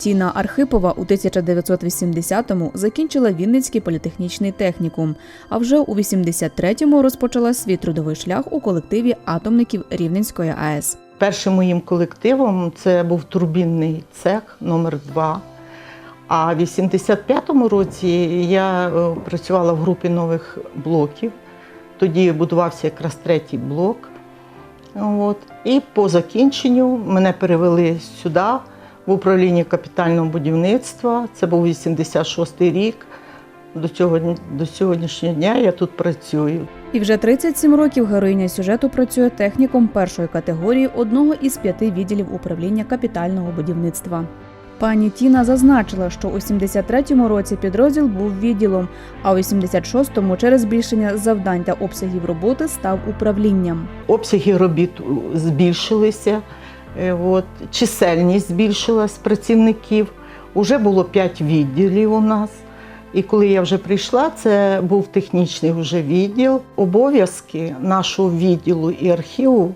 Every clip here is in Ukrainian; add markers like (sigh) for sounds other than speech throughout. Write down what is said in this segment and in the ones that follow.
Тіна Архипова у 1980-му закінчила Вінницький політехнічний технікум, а вже у 83-му розпочала свій трудовий шлях у колективі атомників Рівненської АЕС. Першим моїм колективом це був турбінний цех номер 2 А в 85-му році я е, працювала в групі нових блоків. Тоді будувався якраз третій блок. От. І по закінченню мене перевели сюди, в управління капітального будівництва. Це був 86-й рік. До, цього, до сьогоднішнього дня я тут працюю. І вже 37 років героїня сюжету працює техніком першої категорії одного із п'яти відділів управління капітального будівництва. Пані Тіна зазначила, що у 73-му році підрозділ був відділом, а у 86-му через збільшення завдань та обсягів роботи став управлінням. Обсяги робіт збільшилися, от, чисельність збільшилась працівників. Уже було 5 відділів у нас. І коли я вже прийшла, це був технічний вже відділ. Обов'язки нашого відділу і архіву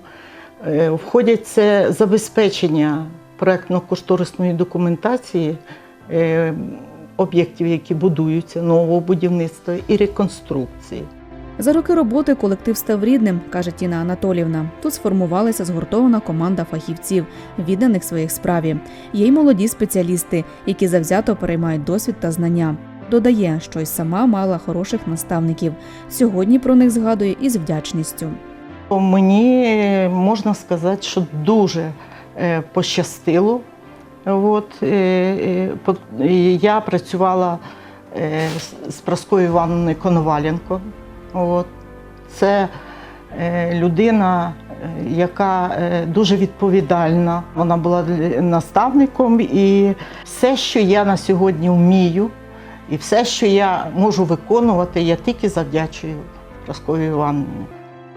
е, входять це забезпечення проектно-кошторисної документації е, об'єктів, які будуються, нового будівництва і реконструкції. За роки роботи колектив став рідним, каже Тіна Анатолівна. Тут сформувалася згуртована команда фахівців, відданих своїх справі. Є й молоді спеціалісти, які завзято переймають досвід та знання. Додає, що й сама мала хороших наставників. Сьогодні про них згадує із вдячністю. Мені е, можна сказати, що дуже е, пощастило. От, е, я працювала з Праскою Івановною Коноваленко. От. Це е, людина, е, яка е, дуже відповідальна. Вона була наставником, і все, що я на сьогодні вмію, і все, що я можу виконувати, я тільки завдячую Праскові Івановні.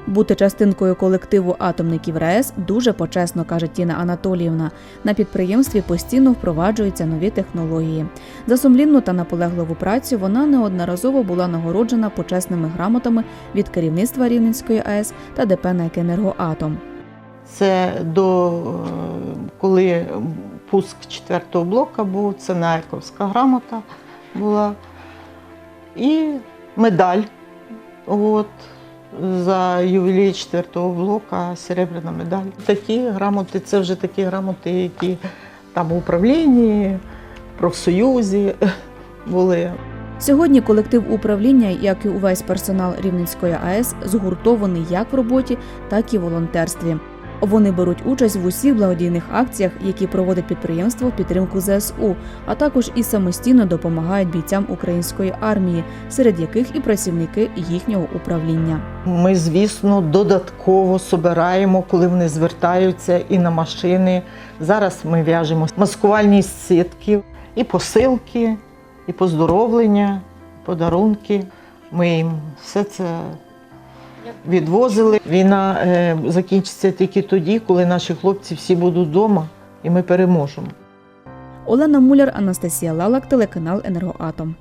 Бути частинкою колективу атомників РаЕС дуже почесно, каже Тіна Анатоліївна. На підприємстві постійно впроваджуються нові технології. За сумлінну та наполегливу працю вона неодноразово була нагороджена почесними грамотами від керівництва Рівненської АЕС та ДП «НЕК Енергоатом». Це до коли пуск четвертого блока був, це Найковська грамота була. І медаль. От, за ювілей четвертого блока серебряна медаль. Такі грамоти, це вже такі грамоти, які там в управлінні, профсоюзі (laughs) були. Сьогодні колектив управління, як і увесь персонал Рівненської АЕС, згуртований як в роботі, так і в волонтерстві. Вони беруть участь в усіх благодійних акціях, які проводить підприємство в підтримку ЗСУ, а також і самостійно допомагають бійцям української армії, серед яких і працівники їхнього управління. Ми, звісно, додатково собираємо, коли вони звертаються і на машини. Зараз ми в'яжемо маскувальні сітки, і посилки, і поздоровлення, і подарунки. Ми їм все це відвозили. Війна е, закінчиться тільки тоді, коли наші хлопці всі будуть вдома, і ми переможемо. Олена Муляр, Анастасія Лалак, телеканал Енергоатом.